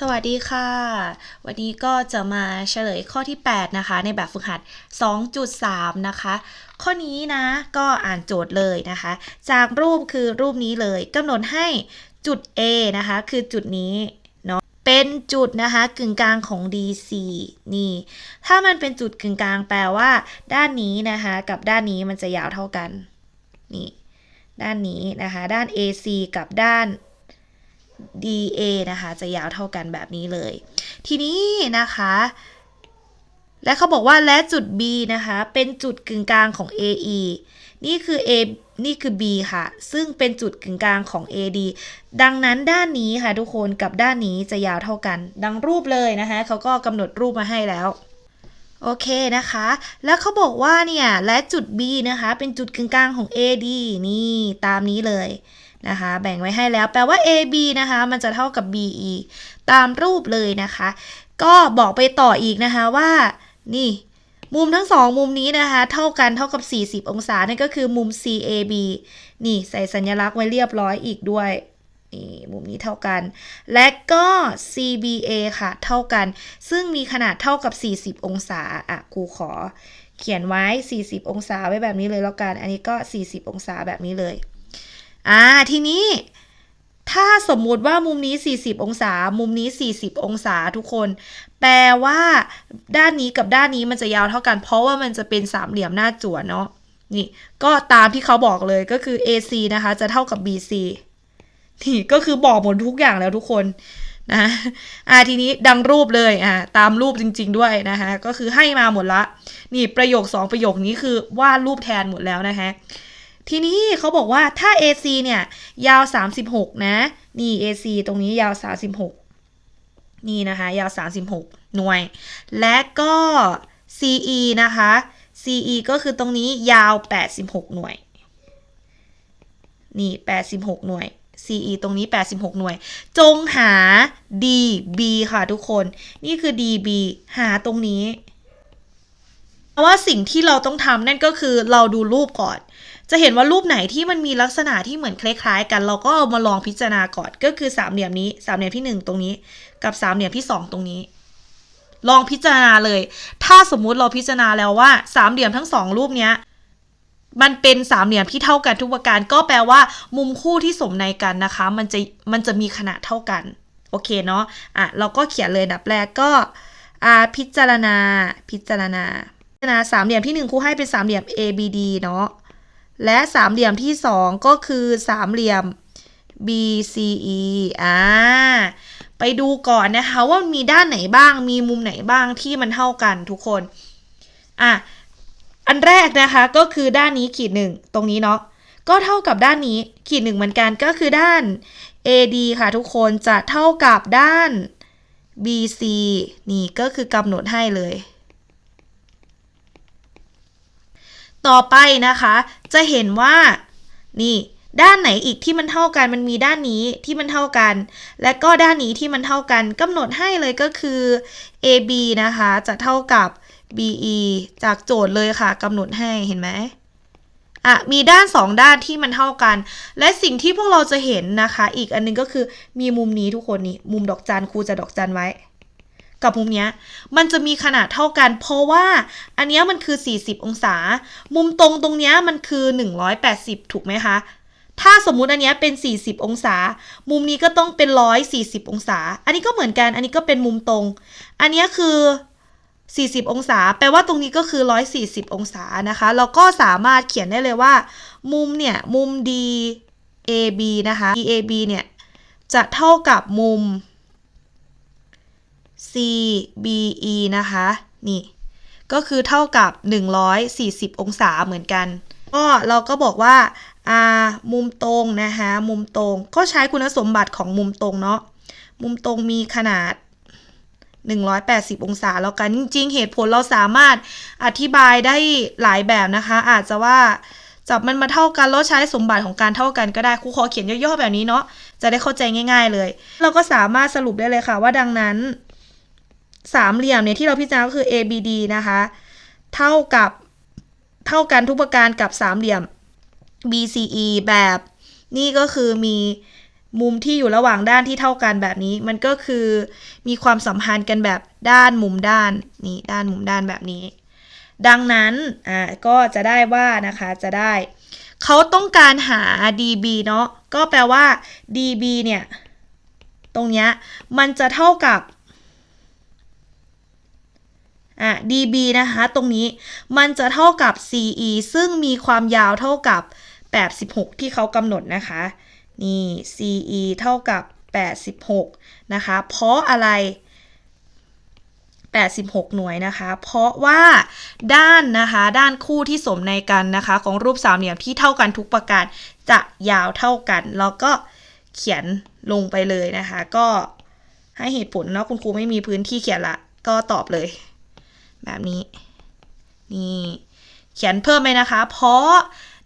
สวัสดีค่ะ วันนี้ก็จะมาเฉลยข้อที่ 8 นะคะ ในแบบฝึกหัด 2.3 นะคะ ข้อนี้นะก็อ่านโจทย์เลยนะคะ จากรูปคือรูปนี้เลยกำหนดให้จุด A นะคะ คือจุดนี้เนาะเป็นจุดนะคะกึ่งกลางของ DC นี่ ถ้ามันเป็นจุดกึ่งกลางแปลว่า ด้านนี้นะคะ กับด้านนี้มันจะยาวเท่ากันนี่ด้านนี้นะคะ ด้าน AC กับด้าน DA นะคะจะยาวเท่ากันแบบนี้เลย ทีนี้นะคะ และเขาบอกว่าและจุด B นะคะ เป็นจุดกึ่งกลางของ AE นี่คือ A นี่คือ B ค่ะ ซึ่งเป็นจุดกึ่งกลางของ AD ดังนั้นด้านนี้ค่ะทุกคนกับด้านนี้จะยาวเท่ากัน ดังรูปเลยนะคะเขาก็กำหนดรูปมาให้แล้วโอเคนะคะ แล้วเขาบอกว่าเนี่ย และจุด B นะคะ เป็นจุดกึ่งกลางของ AD นี่ตามนี้เลย นะคะ แบ่งไว้ให้แล้วแปลว่า AB นะคะ มันจะเท่ากับ BE ตามรูปเลยนะคะ ก็บอกไปต่ออีกนะคะว่า นี่ มุมทั้งสองมุมนี้นะคะ เท่ากันเท่ากับ 40 องศา นั่นก็คือมุม CAB นี่ใส่สัญลักษณ์ไว้เรียบร้อยอีกด้วยนี่มุมนี้เท่ากัน และก็ CBA ค่ะ เท่ากัน ซึ่งมีขนาดเท่ากับ 40 องศา อะครูขอ เขียนไว้ 40 องศาไว้แบบนี้เลยแล้วกัน อันนี้ก็ 40 องศาแบบนี้เลย อ่าทีนี้ถ้าสมมุติว่ามุมนี้ 40 องศา มุมนี้ 40 องศาทุกคน แปลว่า ด้านนี้กับด้านนี้มันจะยาวเท่ากัน เพราะว่ามันจะเป็นสามเหลี่ยมหน้าจั่วเนาะนี่ก็ตามที่เขาบอกเลยก็คือ AC นะคะ จะเท่ากับ BC นี่ก็คือบอกหมดทุกอย่างแล้วทุกคนนะอ่าทีนี้ดังรูปเลยอ่าตามรูปจริง ๆ ด้วยนะคะก็คือให้มาหมดละ นี่ประโยค 2 ประโยคนี้คือวาดรูปแทนหมดแล้วนะคะ ทีนี้เขาบอกว่าถ้า AC เนี่ย ยาว 36 นะ นี่ AC ตรงนี้ยาว 36 นี่นะคะ ยาว 36 หน่วย และก็ CE นะคะ CE ก็คือตรงนี้ยาว 86 หน่วย นี่ 86 หน่วย CE ตรงนี้ 86 หน่วย จงหา DB ค่ะทุกคน นี่คือ DB หาตรงนี้เพราะว่าสิ่งที่เราต้องทำนั่นก็คือเราดูรูปก่อน จะเห็นว่ารูปไหนที่มันมีลักษณะที่เหมือนคล้ายๆ กัน เราก็ามาลองพิจารณาก่อนก็คือสามเหลี่ยมนี้สามเหลี่ยมที่หนึ่งตรงนี้ กับสามเหลี่ยมที่สองตรงนี้ ลองพิจารณาเลย ถ้าสมมุติเราพิจารณาแล้วว่าสามเหลี่ยมทั้งสองรูปเนี้ยมันเป็นสามเหลี่ยมที่เท่ากันทุกประการก็แปลว่า มุมคู่ที่สมในกันนะคะ มันจะมันจะมีขนาดเท่ากันโอเคเนาะอะเราก็เขียนเลยนดับแรกก็อ่าพิจารณาพิจารณาพิจารณาสามเหลี่ยมที่หนึ่งครูให้เป็นสามเหลี่ยม ABD เนาะ และสามเหลี่ยมที่สองก็คือสามเหลี่ยม BCE อ่า ไปดูก่อนนะคะว่ามีด้านไหนบ้าง มีมุมไหนบ้างที่มันเท่ากันทุกคน อะ อันแรกนะคะก็คือด้านนี้ขีดหนึ่งตรงนี้เนาะ ก็เท่ากับด้านนี้ขีดหนึ่งเหมือนกันก็คือด้าน AD ค่ะทุกคนจะเท่ากับด้าน BC นี่ก็คือกำหนดให้เลย ต่อไปนะคะ จะเห็นว่านี่ด้านไหนอีกที่มันเท่ากันมันมีด้านนี้ที่มันเท่ากัน และก็ด้านนี้ที่มันเท่ากันกำหนดให้เลยก็คือ AB นะคะ จะเท่ากับ BE จากโจทย์เลยค่ะกำหนดให้เห็นไหมอะมีด้านสองด้านที่มันเท่ากัน และสิ่งที่พวกเราจะเห็นนะคะ อีกอันนึงก็คือมีมุมนี้ทุกคนนี่มุมดอกจันครูจะดอกจันไว้ กับมุมเนี้ย มันจะมีขนาดเท่ากัน เพราะว่าอันเนี้ยมันคือ 40 องศา มุมตรงตรงเนี้ยมันคือ 180 ถูกไหมคะ ถ้าสมมุติอันเนี้ยเป็น 40 องศา มุมนี้ก็ต้องเป็น 140 องศา อันนี้ก็เหมือนกัน อันนี้ก็เป็นมุมตรง อันเนี้ยคือ 40 องศา แปลว่าตรงนี้ก็คือ 140 องศานะคะเราก็สามารถเขียนได้เลยว่า มุมเนี่ย มุม DAB นะคะ DAB เนี่ย จะเท่ากับมุม CBE นะคะ นี่ ก็คือเท่ากับ 140 องศาเหมือนกัน ก็เราก็บอกว่าอ่ามุมตรงนะคะ มุมตรง ก็ใช้คุณสมบัติของมุมตรงเนาะ มุมตรงมีขนาด 180 องศาแล้วกัน จริงๆ เหตุผลเราสามารถอธิบายได้หลายแบบนะคะ อาจจะว่าจับมันมาเท่ากันแล้วใช้สมบัติของการเท่ากันก็ได้ครูขอเขียนย่อๆแบบนี้เนาะจะได้เข้าใจง่าย ๆเลย เราก็สามารถสรุปได้เลยค่ะว่าดังนั้น สามเหลี่ยมเนี่ยที่เราพิจารณาก็คือ ABD นะคะ เท่ากับเท่ากันทุกประการกับสามเหลี่ยม BCE แบบ นี่ก็คือมีมุมที่อยู่ระหว่างด้านที่เท่ากันแบบนี้ มันก็คือมีความสัมพันธ์กันแบบด้านมุมด้านนี่ด้านมุมด้านแบบนี้ ดังนั้นอ่าก็จะได้ว่านะคะจะได้ เขาต้องการหา dB เนาะก็แปลว่า dB เนี่ย ตรงเนี้ยมันจะเท่ากับ อะ dB นะคะ ตรงนี้มันจะเท่ากับ CE ซึ่งมีความยาวเท่ากับ 86 ที่เขากำหนดนะคะ นี่ CE เท่ากับ 86 นะคะ เพราะอะไร 86 หน่วยนะคะ เพราะว่าด้านนะคะ ด้านคู่ที่สมในกันนะคะ ของรูปสามเหลี่ยมที่เท่ากันทุกประการจะยาวเท่ากัน แล้วก็เขียนลงไปเลยนะคะ ก็ให้เหตุผลเนาะคุณครูไม่มีพื้นที่เขียนละ ก็ตอบเลย แบบนี้ นี่ เขียนเพิ่มไปนะคะ เพราะ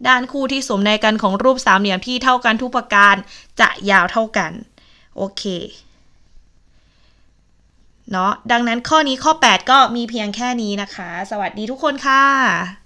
ด้านคู่ที่สมในกันของรูปสามเหลี่ยมที่เท่ากันทุกประการจะยาวเท่ากัน โอเคเนาะดังนั้นข้อนี้ข้อ 8 ก็มีเพียงแค่นี้นะคะ สวัสดีทุกคนค่ะ